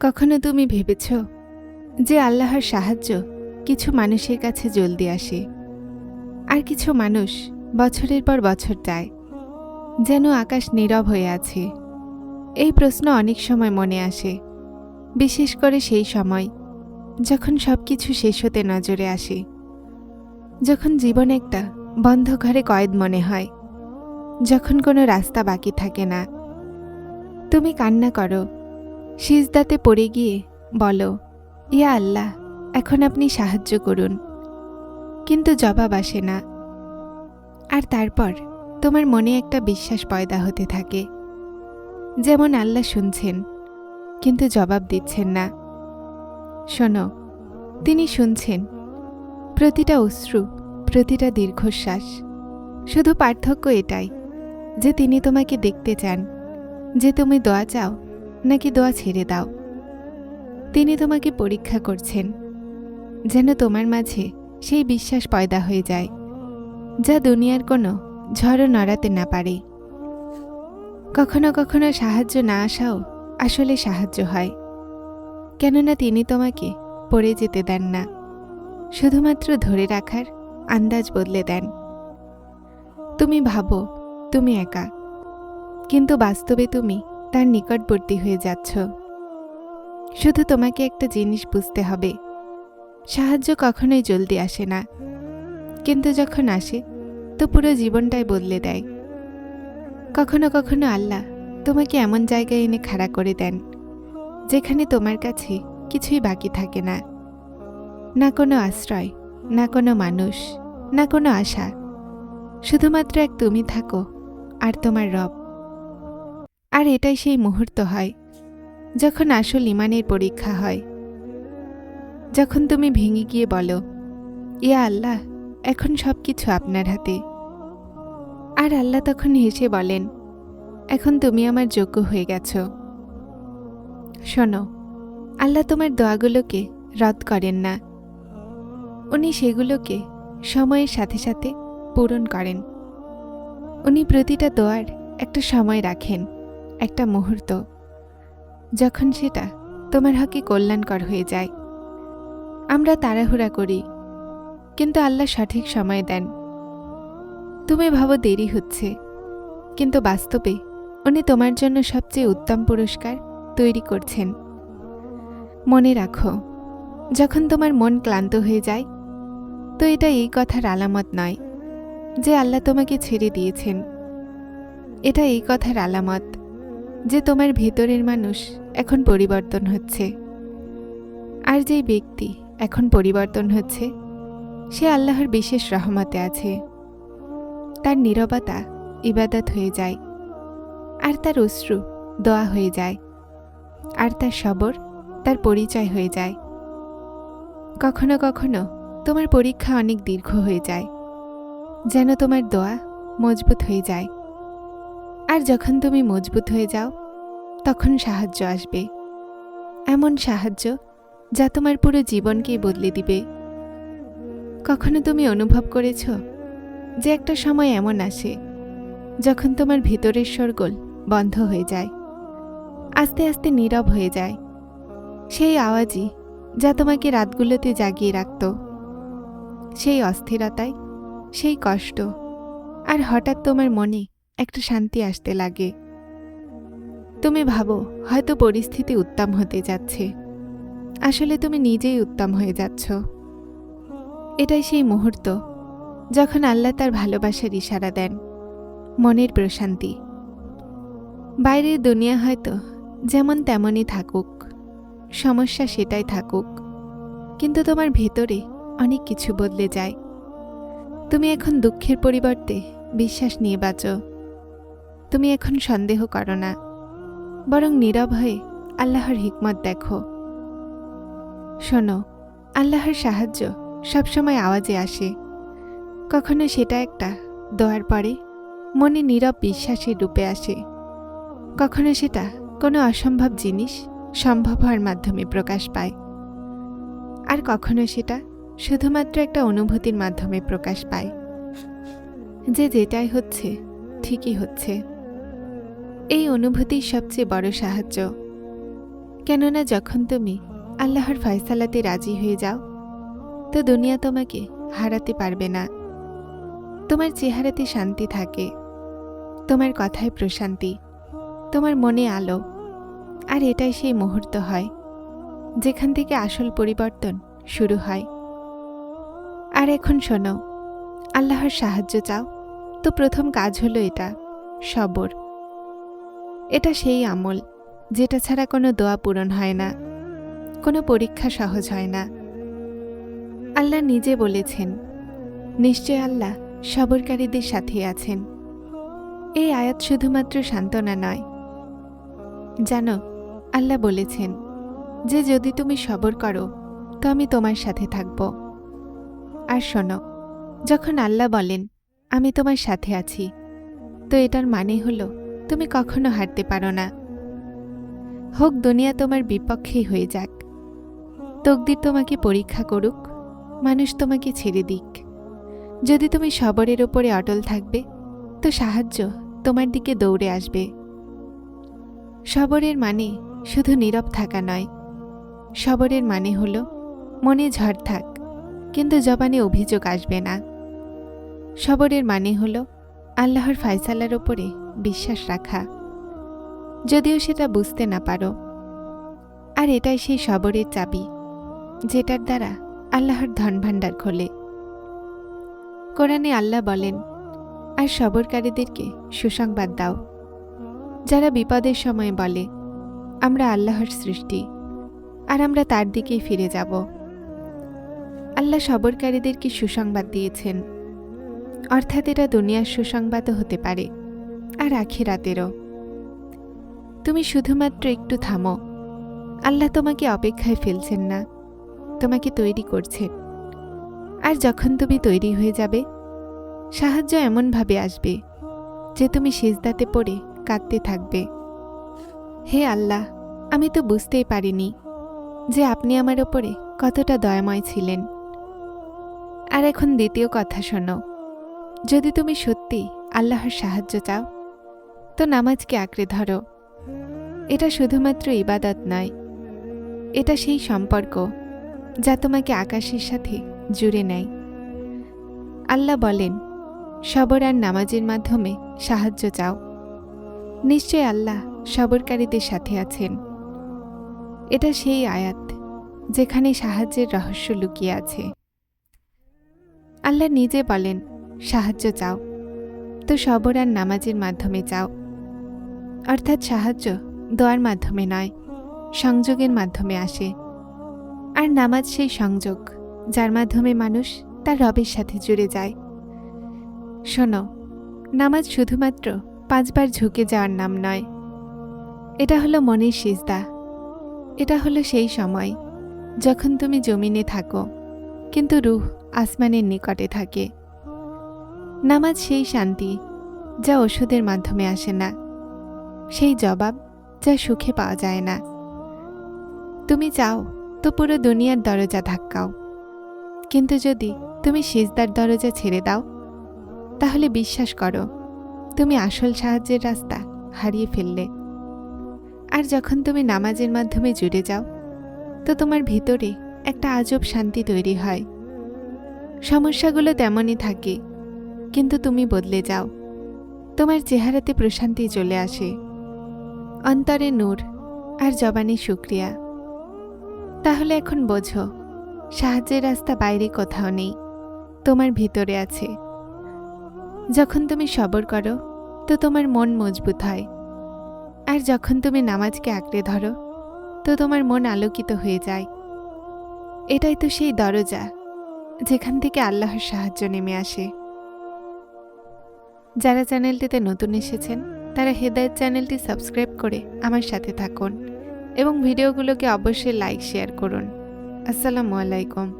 কখনো তুমি ভেবেছ যে আল্লাহর সাহায্য কিছু মানুষের কাছে জলদি আসে? আর কিছু মানুষ বছরের পর বছর যায় যেন আকাশ নীরব হয়ে আছে। এই প্রশ্ন অনেক সময় মনে আসে, বিশেষ করে সেই সময় যখন সব কিছু শেষ হতে নজরে আসে, যখন জীবন একটা বন্ধ ঘরে কয়েদ মনে হয়, যখন কোনো রাস্তা বাকি থাকে না। তুমি কান্না করো সিজদাতে পড়ে গিয়ে বলো, ইয়া আল্লাহ, এখন আপনি সাহায্য করুন। কিন্তু জবাব আসে না। আর তারপর তোমার মনে একটা বিশ্বাস পয়দা হতে থাকে। যেমন আল্লাহ শুনছেন, কিন্তু জবাব দিচ্ছেন না। শোনো, তিনি শুনছেন, প্রতিটা অশ্রু, প্রতিটা দীর্ঘশ্বাস। শুধু পার্থক্য এটাই যে তিনি তোমাকে দেখতে চান, যে তুমি দোয়া চাও নাকি দোয়া ছেড়ে দাও। তিনি তোমাকে পরীক্ষা করছেন, যেন তোমার মাঝে সেই বিশ্বাস পয়দা হয়ে যায়, যা দুনিয়ার কোনো ঝড়ও নড়াতে না পারে। কখনো কখনো সাহায্য না আসাও আসলে সাহায্য হয়, কেননা তিনি তোমাকে পড়ে যেতে দেন না, শুধুমাত্র ধরে রাখার আন্দাজ বদলে দেন। তুমি ভাবো, তুমি একা, কিন্তু বাস্তবে তুমি তার নিকটবর্তী হয়ে যাচ্ছ। শুধু তোমাকে একটা জিনিস বুঝতে হবে। সাহায্য কখনোই জলদি আসে না। কিন্তু যখন আসে, তো পুরো জীবনটাই বদলে দেয়। কখনো কখনো আল্লাহ তোমাকে এমন জায়গায় এনে খাড়া করে দেন, যেখানে তোমার কাছে কিছুই বাকি থাকে না। না কোনো আশ্রয়, না কোনো মানুষ, না কোনো আশা। শুধুমাত্র এক তুমি থাকো আর তোমার রব। আর এটাই সেই মুহূর্ত হয়, যখন আসল ইমানের পরীক্ষা হয়। যখন তুমি ভেঙে গিয়ে বলো, ইয়া আল্লাহ, এখন সব কিছু আপনার হাতে। আর আল্লাহ তখন হেসে বলেন, এখন তুমি আমার যোগ্য হয়ে গেছ। শোনো, আল্লাহ তোমার দোয়াগুলোকে রদ করেন না। উনি সেগুলোকে সময়ের সাথে সাথে পূরণ করেন। উনি প্রতিটা দোয়ার একটা সময় রাখেন। একটা মুহূর্ত, যখন সেটা তোমার হকে কল্যাণকর হয়ে যায়। আমরা তাড়াহুড়া করি, কিন্তু আল্লাহ সঠিক সময় দেন। তুমি ভাবো দেরি হচ্ছে, কিন্তু বাস্তবে উনি তোমার জন্য সবচেয়ে উত্তম পুরস্কার তৈরি করছেন। মনে রাখো, যখন তোমার মন ক্লান্ত হয়ে যায়, তো এটা এই কথার আলামত নয় যে আল্লাহ তোমাকে ছেড়ে দিয়েছেন। এটা এই কথার আলামত যে তোমার ভেতরের মানুষ এখন পরিবর্তন হচ্ছে। আর যেই ব্যক্তি এখন পরিবর্তন হচ্ছে, সে আল্লাহর বিশেষ রহমতে আছে। তার নীরবতা ইবাদত হয়ে যায়, আর তার অশ্রু দোয়া হয়ে যায়, আর তার সবর তার পরিচয় হয়ে যায়। কখনো কখনো তোমার পরীক্ষা অনেক দীর্ঘ হয়ে যায়, যেন তোমার দোয়া মজবুত হয়ে যায়। আর যখন তুমি মজবুত হয়ে যাও, তখন সাহায্য আসবে। এমন সাহায্য যা তোমার পুরো জীবনকেই বদলে দিবে। কখনো তুমি অনুভব করেছ যে একটা সময় এমন আসে যখন তোমার ভিতরের সরগোল বন্ধ হয়ে যায়, আস্তে আস্তে নীরব হয়ে যায়? সেই আওয়াজই যা তোমাকে রাতগুলোতে জাগিয়ে রাখত। সেই অস্থিরতায়, সেই কষ্ট, আর হঠাৎ তোমার মনে একটা শান্তি আসতে লাগে। তুমি ভাবো, হয়তো পরিস্থিতি উত্তম হতে যাচ্ছে। আসলে তুমি নিজেই উত্তম হয়ে যাচ্ছ। এটাই সেই মুহূর্ত, যখন আল্লাহ তার ভালোবাসার ইশারা দেন, মনের প্রশান্তি। বাইরের দুনিয়া হয়তো যেমন তেমনই থাকুক, সমস্যা সেটাই থাকুক, কিন্তু তোমার ভেতরে অনেক কিছু বদলে যায়। তুমি এখন দুঃখের পরিবর্তে বিশ্বাস নিয়ে বাঁচো। তুমি এখন সন্দেহ করো না। বরং নীরব হয়ে আল্লাহর হিকমত দেখো। শোনো, আল্লাহর সাহায্য সবসময় আওয়াজে আসে। কখনো সেটা একটা দোয়ার পরে মনে নীরব বিশ্বাসের রূপে আসে। কখনো সেটা কোনো অসম্ভব জিনিস সম্ভব হওয়ার মাধ্যমে প্রকাশ পায়। আর কখনো সেটা শুধুমাত্র একটা অনুভূতির মাধ্যমে প্রকাশ পায়। যে যেটাই হচ্ছে, ঠিকই হচ্ছে। এই অনুভূতির সবচেয়ে বড় সাহায্য। কেননা যখন তুমি আল্লাহর ফয়সালাতে রাজি হয়ে যাও, তো দুনিয়া তোমাকে হারাতে পারবে না। তোমার চেহারাতে শান্তি থাকে, তোমার কথায় প্রশান্তি, তোমার মনে আলো। আর এটাই সেই মুহূর্ত হয়, যেখান থেকে আসল পরিবর্তন শুরু হয়। আর এখন শোনো, আল্লাহর সাহায্য চাও। তো প্রথম কাজ হলো এটা, সবর। এটা সেই আমল, যেটা ছাড়া কোনো দোয়া পূরণ হয় না, কোনো পরীক্ষা সহজ হয় না। আল্লাহ নিজে বলেছেন, নিশ্চয় আল্লাহ সবরকারীদের সাথে আছেন। এই আয়াত শুধুমাত্র সান্ত্বনা নয়। জানো, আল্লাহ বলেছেন, যে যদি তুমি সবর করো, তো আমি তোমার সাথে থাকব। আর শোনো, যখন আল্লাহ বলেন, আমি তোমার সাথে আছি, তো এটার মানে হলো তুমি কখনো হারতে পারো না। হোক, দুনিয়া তোমার বিপক্ষেই হয়ে যাক। তকদির তোমাকে পরীক্ষা করুক, মানুষ তোমাকে ছেড়ে দিক। যদি তুমি সবরের ওপরে অটল থাকবে, তো সাহায্য তোমার দিকে দৌড়ে আসবে। সবরের মানে শুধু নীরব থাকা নয়। সবরের মানে হল, মনে ঝড় থাক, কিন্তু জবানে অভিযোগ আসবে না। সবরের মানে হল আল্লাহর ফায়সালার ওপরে বিশ্বাস রাখা। যদিও সেটা বুঝতে না পারো। আর এটাই সেই সবরের চাবি, যেটার দ্বারা আল্লাহর ধনভাণ্ডার খোলে। কোরআনে আল্লাহ বলেন, আর সবরকারীদেরকে সুসংবাদ দাও। যারা বিপদের সময় বলে, আমরা আল্লাহর সৃষ্টি, আর আমরা তার দিকেই ফিরে যাব। আল্লাহ সবরকারীদেরকে সুসংবাদ দিয়েছেন। অর্থাৎ এটা দুনিয়ার সুসংবাদও হতে পারে, আর আখিরাতেরও। তুমি শুধুমাত্র একটু থামো। আল্লাহ তোমাকে অপেক্ষায় ফেলছেন না, তোমাকে তৈরি করছেন আর যখন তুমি তৈরি হয়ে যাবে, সাহায্য এমনভাবে আসবে যে তুমি সিজদাতে পড়ে কাঁদতে থাকবে। হে আল্লাহ, আমি তো বুঝতেই পারিনি যে আপনি আমার ওপরে কতটা দয়াময় ছিলেন। আর এখন দ্বিতীয় কথা শোনো। যদি তুমি সত্যি আল্লাহর সাহায্য চাও, তো নামাজকে আঁকড়ে ধরো। এটা শুধুমাত্র ইবাদত নয়, এটা সেই সম্পর্ক যা তোমাকে আকাশের সাথে জুড়ে নেয়। আল্লাহ বলেন, সবর আর নামাজের মাধ্যমে সাহায্য চাও। নিশ্চয় আল্লাহ সবরকারীদের সাথে আছেন। এটা সেই আয়াত যেখানে সাহায্যের রহস্য লুকিয়ে আছে। আল্লাহ নিজে বলেন সাহায্য চাও। তো সবর আর নামাজের মাধ্যমে চাও। অর্থাৎ সাহায্য দোয়ার মাধ্যমে নয়, সংযোগের মাধ্যমে আসে। আর নামাজ সেই সংযোগ যার মাধ্যমে মানুষ তার রবের সাথে জুড়ে যায়। শোনো, নামাজ শুধুমাত্র পাঁচবার ঝুঁকে যাওয়ার নাম নয়। এটা হলো মনের সিজদা। এটা হলো সেই সময় যখন তুমি জমিনে থাকো, কিন্তু রুহ আসমানের নিকটে থাকে। নামাজ সেই শান্তি যা ওষুধের মাধ্যমে আসে না। সেই জবাব যা সুখে পাওয়া যায় না। তুমি চাও তো পুরো দুনিয়ার দরজা ধাক্কাও। কিন্তু যদি তুমি সিজদার দরজা ছেড়ে দাও, তাহলে বিশ্বাস করো, তুমি আসল সাহায্যের রাস্তা হারিয়ে ফেললে। আর যখন তুমি নামাজের মাধ্যমে জুড়ে যাও, তো তোমার ভিতরে একটা আজব শান্তি তৈরি হয়। সমস্যাগুলো তেমনই থাকে কিন্তু তুমি বদলে যাও। তোমার চেহারাতে প্রশান্তি চলে আসে। অন্তরে নূর আর জবানি শুক্রিয়া। তাহলে এখন বোঝো, সাহায্যের রাস্তা বাইরে কোথাও নেই, তোমার ভিতরে আছে। যখন তুমি সবর করো, তো তোমার মন মজবুত হয়। আর যখন তুমি নামাজকে আঁকড়ে ধরো, তো তোমার মন আলোকিত হয়ে যায়। এটাই তো সেই দরজা, যেখান থেকে আল্লাহর সাহায্য নেমে আসে। যারা চ্যানেলটিতে নতুন এসেছেন, তারা হেদায়ত চ্যানেলটি সাবস্ক্রাইব করে আমার সাথে থাকুন এবং ভিডিওগুলোকে অবশ্যই লাইক, শেয়ার করুন। আসসালামু আলাইকুম।